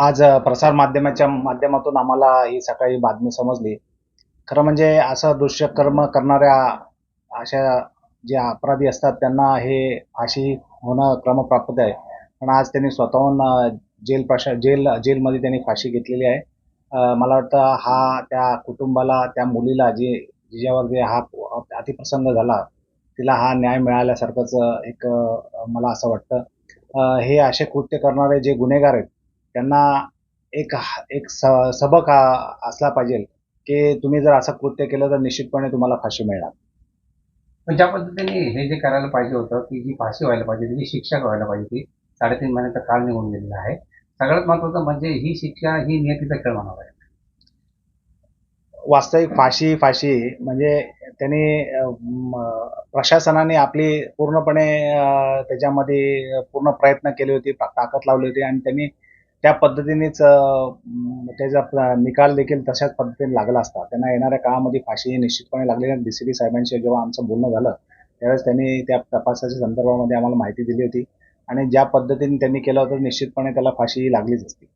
आज प्रसार माध्यमाच्या माध्यमातून आम्हाला ही सकाळी बातमी समजली. खरं म्हणजे असं दुष्यकर्म करणाऱ्या अशा जे अपराधी असतात त्यांना हे फाशी होणं क्रमप्राप्त आहे. पण आज त्यांनी स्वतःहून जेल प्रशा जेल जेलमध्ये त्यांनी फाशी घेतलेली आहे. मला वाटतं हा त्या कुटुंबाला त्या मुलीला जे जिच्यावर जे हा अतिप्रसंग झाला तिला हा न्याय मिळाल्यासारखंच एक मला असं वाटतं. हे असे कृत्य करणारे जे गुन्हेगार आहेत त्यांना एक एक स सबक असला पाहिजे की तुम्ही जर असं कृत्य केलं तर निश्चितपणे तुम्हाला फाशी मिळणार. पण ज्या पद्धतीने हे जे करायला पाहिजे होतं की जी फाशी व्हायला पाहिजे जी शिक्षा व्हायला पाहिजे होती साडेतीन महिन्याचा काळ निघून गेलेला आहे. सगळ्यात महत्वाचं म्हणजे ही शिक्षा ही नियतीचा खेळ म्हणावा आहे वास्तविक फाशी फाशी म्हणजे त्यांनी प्रशासनाने आपली पूर्णपणे त्याच्यामध्ये पूर्ण प्रयत्न केले होते ता- ताकद लावली होती आणि त्यांनी त्या पद्धतीनेच त्याचा निकाल देखील तशाच पद्धतीने लागला असता. त्यांना येणाऱ्या काळामध्ये फाशी निश्चितपणे लागलेली डी सी पी साहेबांशी जेव्हा आमचं बोलणं झालं त्यावेळेस त्यांनी त्या तपासाच्या संदर्भामध्ये आम्हाला माहिती दिली होती. आणि ज्या पद्धतीने त्यांनी केलं होतं निश्चितपणे त्याला फाशी लागलीच असती.